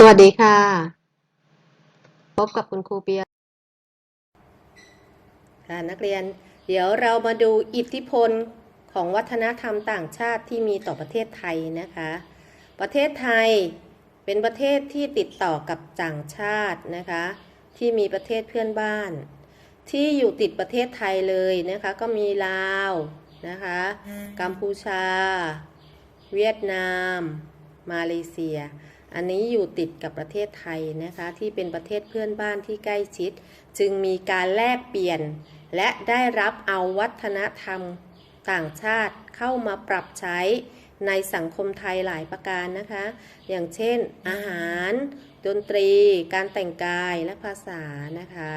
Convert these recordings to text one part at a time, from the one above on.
สวัสดีค่ะ พบกับคุณครูเปียค่ะนักเรียน เดี๋ยวเรามาดูอิทธิพลของวัฒนธรรมต่างชาติที่มีต่อประเทศไทยนะคะ ประเทศไทยเป็นประเทศที่ติดต่อกับต่างชาตินะคะ ที่มีประเทศเพื่อนบ้าน ที่อยู่ติดประเทศไทยเลยนะคะ ก็มีลาวนะคะ กัมพูชา เวียดนาม มาเลเซีย อันนี้อยู่ติดกับประเทศไทยนะคะ ที่เป็นประเทศเพื่อนบ้านที่ใกล้ชิด จึงมีการแลกเปลี่ยน และได้รับเอาวัฒนธรรมต่างชาติเข้ามาปรับใช้ในสังคมไทยหลายประการนะคะ อย่างเช่นอาหาร ดนตรี การแต่งกายและภาษานะคะ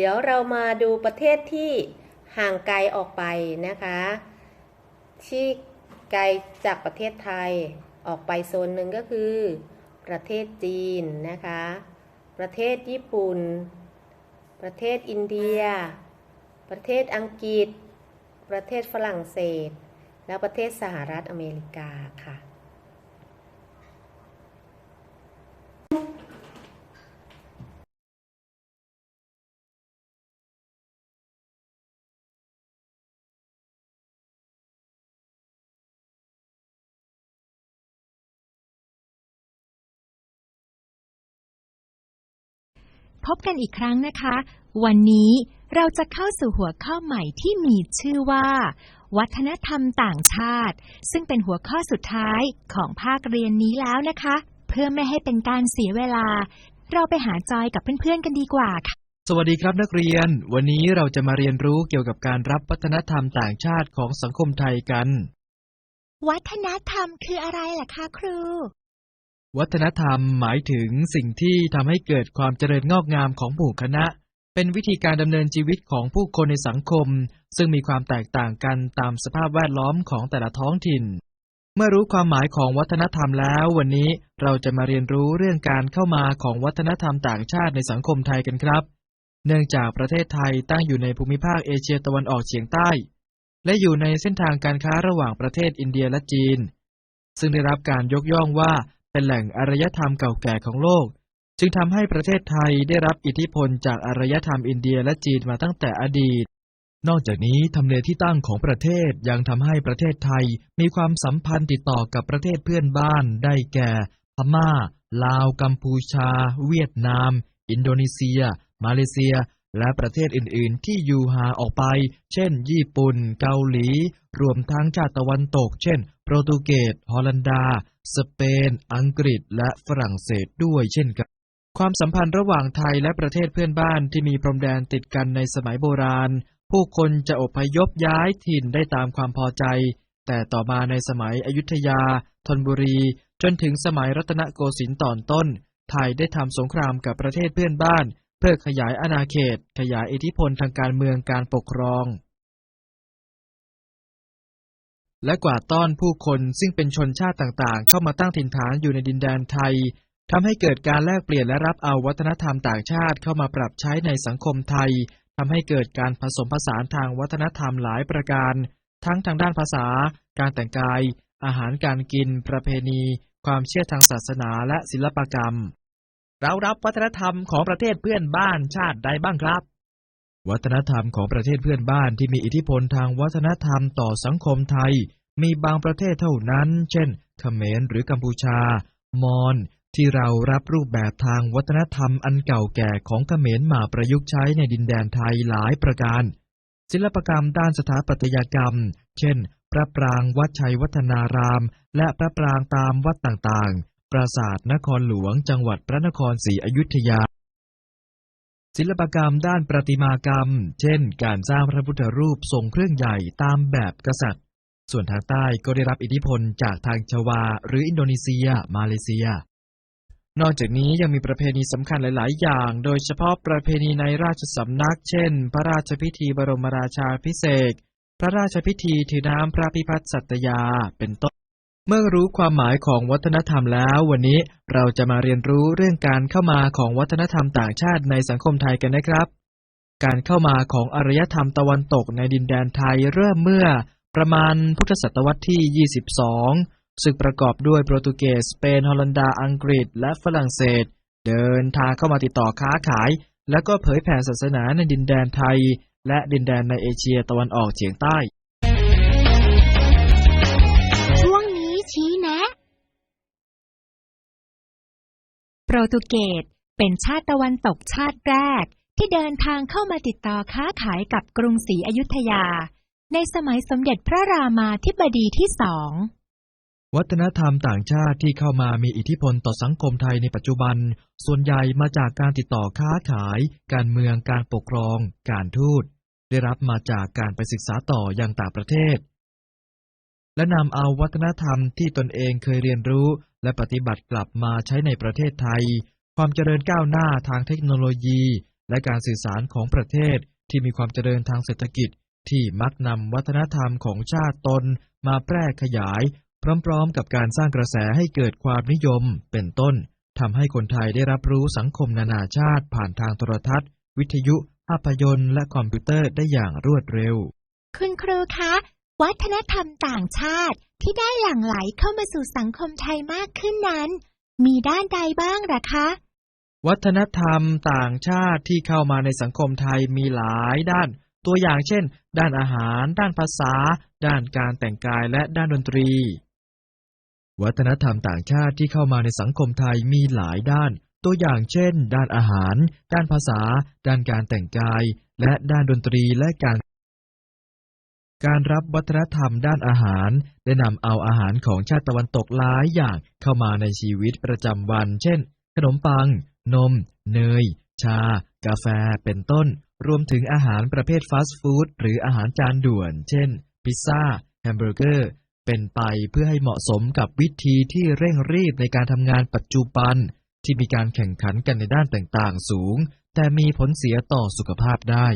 เดี๋ยวเรามาดูประเทศที่ห่างไกลออกไปนะคะ ที่ไกลจากประเทศไทยออกไปโซนหนึ่งก็คือ ประเทศจีนนะคะ ประเทศญี่ปุ่น ประเทศอินเดีย ประเทศอังกฤษ ประเทศฝรั่งเศส และประเทศสหรัฐอเมริกาค่ะ พบกันอีกครั้งนะคะ วันนี้เราจะเข้าสู่หัวข้อใหม่ที่มีชื่อว่า วัฒนธรรมต่างชาติ ซึ่งเป็นหัวข้อสุดท้ายของภาคเรียนนี้แล้วนะคะ เพื่อไม่ให้เป็นการเสียเวลา เราไปหาจอยกับเพื่อนๆกันดีกว่าค่ะ สวัสดีครับนักเรียน วันนี้เราจะมาเรียนรู้เกี่ยวกับการรับวัฒนธรรมต่างชาติของสังคมไทยกัน วัฒนธรรมคืออะไรล่ะคะครู วัฒนธรรมหมายถึงสิ่งที่ทำให้เกิดความเจริญงอกงามของหมู่คณะ เป็นวิธีการดำเนินชีวิตของผู้คนในสังคม ซึ่งมีความแตกต่างกันตามสภาพแวดล้อมของแต่ละท้องถิ่น เมื่อรู้ความหมายของวัฒนธรรมแล้ววันนี้เราจะมาเรียนรู้เรื่องการเข้ามาของวัฒนธรรมต่างชาติในสังคมไทยกันครับ เนื่องจากประเทศไทยตั้งอยู่ในภูมิภาคเอเชียตะวันออกเฉียงใต้ และอยู่ในเส้นทางการค้าระหว่างประเทศอินเดียและจีน ซึ่งได้รับการยกย่องว่า เป็นแหล่งอารยธรรมเก่าแก่ของโลก จึงทำให้ประเทศไทยได้รับอิทธิพลจากอารยธรรมอินเดียและจีนมาตั้งแต่อดีต นอกจากนี้ทำเลที่ตั้งของประเทศยังทำให้ประเทศไทยมีความสัมพันธ์ติดต่อกับประเทศเพื่อนบ้านได้แก่ พม่า ลาว กัมพูชา เวียดนาม อินโดนีเซีย มาเลเซีย และประเทศอื่น ๆ ที่อยู่ห่างออกไป เช่น ญี่ปุ่น เกาหลี รวมทั้งชาติตะวันตก เช่น โปรตุเกสฮอลันดา สเปน อังกฤษ และฝรั่งเศสด้วยเช่นกัน ความสัมพันธ์ระหว่างไทยและประเทศเพื่อนบ้านที่มีพรมแดนติดกันในสมัยโบราณ ผู้คนจะอพยพย้ายถิ่นได้ตามความพอใจ แต่ต่อมาในสมัยอยุธยาธนบุรี จนถึงสมัยรัตนโกสินทร์ตอนต้น ไทยได้ทำสงครามกับประเทศเพื่อนบ้าน เพื่อขยายอาณาเขต ขยายอิทธิพลทางการเมืองการปกครอง และกวาดต้อนผู้คนซึ่งเป็นชนชาติต่างๆ เข้ามาตั้งถิ่นฐานอยู่ในดินแดนไทยทำให้เกิดการแลกเปลี่ยนและรับเอาวัฒนธรรมต่างชาติเข้ามาปรับใช้ในสังคมไทยทำให้เกิดการผสมผสานทางวัฒนธรรมหลายประการ ทั้งทางด้านภาษา การแต่งกาย อาหารการกิน ประเพณี ความเชื่อทางศาสนาและศิลปกรรม เรารับวัฒนธรรมของประเทศเพื่อนบ้านชาติใดบ้างครับ วัฒนธรรมของประเทศเพื่อนบ้านที่มีอิทธิพลทางวัฒนธรรมต่อสังคมไทย มีบางประเทศเท่านั้น เช่นเขมรหรือกัมพูชา มอญที่เรารับรูปแบบทางวัฒนธรรมอันเก่าแก่ของเขมรมาประยุกต์ใช้ในดินแดนไทยหลายประการ ศิลปกรรมด้านสถาปัตยกรรม เช่น พระปรางวัดชัยวัฒนาราม และพระปรางตามวัดต่างๆ ปราสาทนครหลวงจังหวัดพระนครศรีอยุธยา ศิลปกรรมด้านประติมากรรม เช่น การสร้างพระพุทธรูปทรงเครื่องใหญ่ตามแบบกษัตริย์ ส่วนทางใต้ก็ได้รับอิทธิพลจากทางชวา หรืออินโดนีเซีย มาเลเซีย นอกจากนี้ยังมีประเพณีสำคัญหลาย ๆ อย่าง โดยเฉพาะประเพณีในราชสำนัก เช่น พระราชพิธีบรมราชาพิเศษ พระราชพิธีถือน้ำพระพิพัฒน์สัตยา เป็นต้น เมื่อรู้ความหมายของวัฒนธรรมแล้ว วันนี้เราจะมาเรียนรู้เรื่องการเข้ามาของวัฒนธรรมต่างชาติในสังคมไทยกันนะครับ การเข้ามาของอารยธรรมตะวันตกในดินแดนไทยเริ่มเมื่อประมาณพุทธศตวรรษที่ 22 ซึ่งประกอบด้วยโปรตุเกส สเปน ฮอลันดา อังกฤษ และฝรั่งเศส เดินทางเข้ามาติดต่อค้าขาย และก็เผยแผ่ศาสนาในดินแดนไทย และดินแดนในเอเชียตะวันออกเฉียงใต้ โปรตุเกสเป็นชาติตะวันตกชาติแรก ที่เดินทางเข้ามาติดต่อค้าขายกับกรุงศรีอยุธยา ในสมัยสมเด็จพระรามาธิบดีที่สองวัฒนธรรมต่างชาติที่เข้ามามีอิทธิพลต่อสังคมไทยในปัจจุบัน ส่วนใหญ่มาจากการติดต่อค้าขาย การเมืองการปกครอง การทูต ได้รับมาจากการไปศึกษาต่อยังต่างประเทศ และนำเอาวัฒนธรรมที่ตนเองเคยเรียนรู้ และปฏิบัติกลับมาใช้ในประเทศไทย ความเจริญก้าวหน้าทางเทคโนโลยี และการสื่อสารของประเทศที่มีความเจริญทางเศรษฐกิจ ที่มักนำวัฒนธรรมของชาติตนมาแพร่ขยาย พร้อมๆ กับการสร้างกระแสให้เกิดความนิยม เป็นต้นทำให้คนไทยได้รับรู้สังคมนานาชาติผ่านทางโทรทัศน์ วิทยุ ภาพยนตร์ และคอมพิวเตอร์ได้อย่างรวดเร็ว คุณครูคะ วัฒนธรรมต่างชาติ ที่ได้หลั่งไหลเข้ามาสู่สังคมไทยมากขึ้นนั้น มีด้านใดบ้างหรอคะ วัฒนธรรมต่างชาติที่เข้ามาในสังคมไทยมีหลายด้าน ตัวอย่างเช่น ด้านอาหาร ด้านภาษา ด้านการแต่งกายและด้านดนตรี วัฒนธรรมต่างชาติที่เข้ามาในสังคมไทยมีหลายด้าน ตัวอย่างเช่น ด้านอาหาร ด้านภาษา ด้านการแต่งกาย และด้านดนตรีและการ การรับวัฒนธรรมด้านอาหาร ได้นำเอาอาหารของชาติตะวันตกหลายอย่างเข้ามาในชีวิตประจำวัน เช่น ขนมปัง นม เนย ชา กาแฟ เป็นต้น รวมถึงอาหารประเภทฟาสต์ฟู้ดหรืออาหารจานด่วน เช่น พิซซ่า แฮมเบอร์เกอร์ เป็นไปเพื่อให้เหมาะสมกับวิธีที่เร่งรีบในการทำงานปัจจุบัน ที่มีการแข่งขันกันในด้านต่างๆ สูง แต่มีผลเสียต่อสุขภาพได้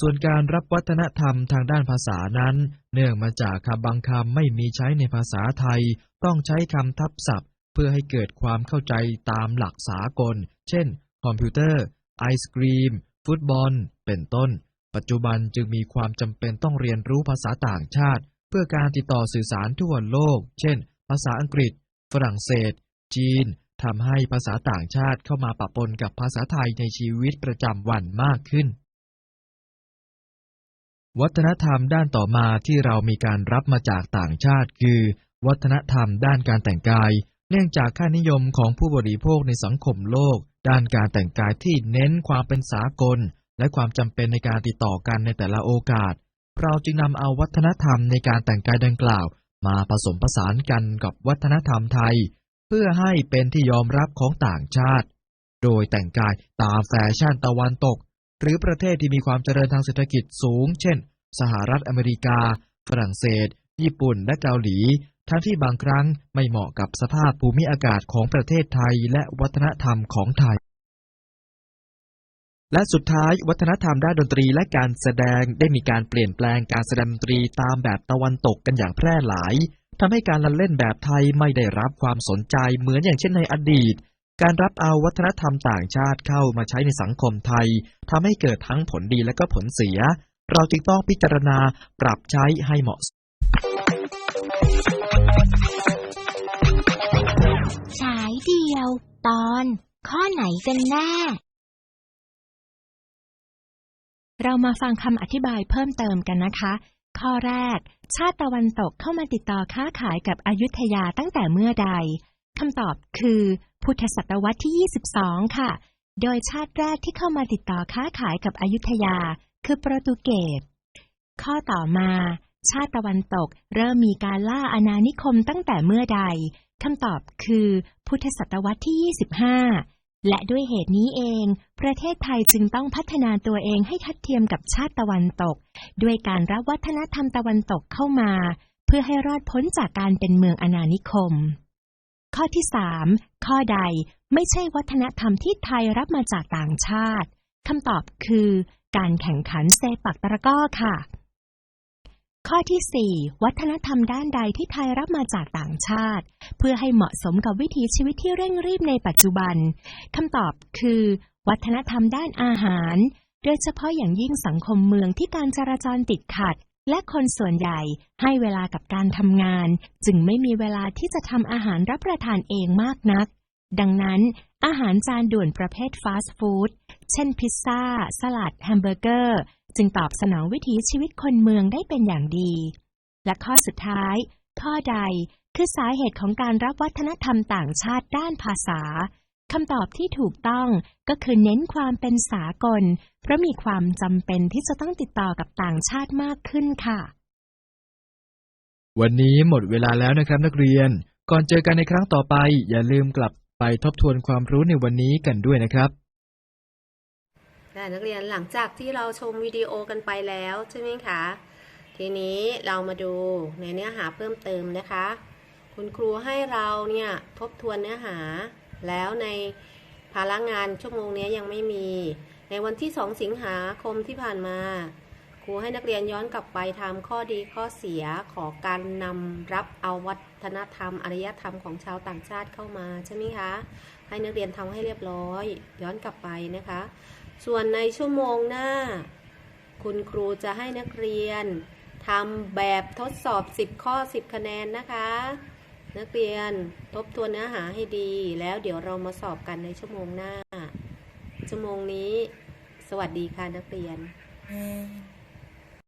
ส่วนการรับวัฒนธรรมทางด้านภาษานั้น เนื่องมาจากคำบางคำไม่มีใช้ในภาษาไทย ต้องใช้คำทับศัพท์ เพื่อให้เกิดความเข้าใจตามหลักสากล เช่น คอมพิวเตอร์ ไอศกรีม ฟุตบอล เป็นต้น ปัจจุบันจึงมีความจำเป็นต้องเรียนรู้ภาษาต่างชาติ เพื่อการติดต่อสื่อสารทั่วโลก เช่น ภาษาอังกฤษ ฝรั่งเศส จีนทำให้ภาษาต่างชาติเข้ามาปะปนกับภาษาไทยในชีวิตประจำวันมากขึ้น วัฒนธรรมด้านต่อมาที่เรามีการรับมาจากต่างชาติ คือ วัฒนธรรมด้านการแต่งกาย เนื่องจากค่านิยมของผู้บริโภคในสังคมโลก ด้านการแต่งกายที่เน้นความเป็นสากล และความจำเป็นในการติดต่อกันในแต่ละโอกาส เราจึงนำเอาวัฒนธรรมในการแต่งกายดังกล่าว มาผสมผสานกันกับวัฒนธรรมไทย เพื่อให้เป็นที่ยอมรับของต่างชาติ โดยแต่งกายตามแฟชั่นตะวันตก หรือประเทศที่มีความเจริญทางเศรษฐกิจสูง เช่น สหรัฐอเมริกา ฝรั่งเศส ญี่ปุ่น และเกาหลี ทั้งที่บางครั้งไม่เหมาะกับสภาพภูมิอากาศของประเทศไทยและวัฒนธรรมของไทย และสุดท้ายวัฒนธรรมด้านดนตรีและการแสดงได้มีการเปลี่ยนแปลงการแสดงดนตรีตามแบบตะวันตกกันอย่างแพร่หลายทำให้การละเล่นแบบไทยไม่ได้รับความสนใจเหมือนอย่างเช่นในอดีต การรับเอาวัฒนธรรมต่างชาติเข้ามาใช้ในสังคมไทยทำให้เกิดทั้งผลดีและก็ผลเสีย เราจึงต้องพิจารณาปรับใช้ให้เหมาะสมฉายเดียว ตอน ข้อไหนกันแน่ เรามาฟังคำอธิบายเพิ่มเติมกันนะคะ ข้อแรก ชาติตะวันตกเข้ามาติดต่อค้าขายกับอยุธยาตั้งแต่เมื่อใด คำตอบคือพุทธศตวรรษที่ 22 ค่ะ โดยชาติแรกที่เข้ามาติดต่อค้าขายกับอยุธยา คือโปรตุเกส ข้อต่อมา ชาติตะวันตกเริ่มมีการล่าอาณานิคมตั้งแต่เมื่อใดคำตอบคือพุทธศตวรรษที่ 25 และด้วยเหตุนี้เอง ประเทศไทยจึงต้องพัฒนาตัวเองให้ทัดเทียมกับชาติตะวันตก ด้วยการรับวัฒนธรรมตะวันตกเข้ามา เพื่อให้รอดพ้นจากการเป็นเมืองอาณานิคม ข้อที่ 3 ข้อใดไม่ใช่วัฒนธรรมที่ไทยรับมาจากต่างชาติคำตอบคือ การแข่งขันเซปักตะก้อค่ะ ข้อที่ 4 วัฒนธรรมด้านใดที่ไทยรับมาจากต่างชาติ เพื่อให้เหมาะสมกับวิถีชีวิตที่เร่งรีบในปัจจุบันคำตอบคือ วัฒนธรรมด้านอาหาร โดยเฉพาะอย่างยิ่งสังคมเมืองที่การจราจรติดขัด และคนส่วนใหญ่ให้เวลากับการทำงาน จึงไม่มีเวลาที่จะทำอาหารรับประทานเองมากนัก ดังนั้น อาหารจานด่วนประเภทฟาสต์ฟู้ดเช่นพิซซ่า สลัด แฮมเบอร์เกอร์ จึงตอบสนองวิถีชีวิตคนเมืองได้เป็นอย่างดี และข้อสุดท้าย ข้อใดคือสาเหตุของการรับวัฒนธรรมต่างชาติด้านภาษา คำตอบที่ถูกต้องก็คือเน้นความเป็นสากล เพราะมีความจำเป็นที่จะต้องติดต่อกับต่างชาติมากขึ้นค่ะ วันนี้หมดเวลาแล้วนะครับนักเรียน ก่อนเจอกันในครั้งต่อไป อย่าลืมกลับไปทบทวนความรู้ในวันนี้กันด้วยนะครับได้นักเรียนหลังจากที่เราชมวิดีโอกันไปแล้วใช่ไหมคะ ทีนี้เรามาดูในเนื้อหาเพิ่มเติมนะคะ คุณครูให้เราเนี่ยทบทวนเนื้อหา แล้วในภาระงานชั่วโมงนี้ยังไม่มี ในวันที่ 2 สิงหาคมที่ผ่านมา ครูให้นักเรียนย้อนกลับไปทำข้อดีข้อเสียของการนำรับเอาวัฒนธรรมอารยธรรมของชาวต่างชาติเข้ามาใช่ไหมคะ ให้นักเรียนทำให้เรียบร้อย ย้อนกลับไปนะคะ ส่วนในชั่วโมงหน้า คุณครูจะให้นักเรียนทำแบบทดสอบ 10 ข้อ 10 คะแนนนะคะ นักเรียนทบทวนเนื้อหาให้ดี แล้วเดี๋ยวเรามาสอบกันในชั่วโมงหน้า ชั่วโมงนี้ สวัสดีค่ะนักเรียน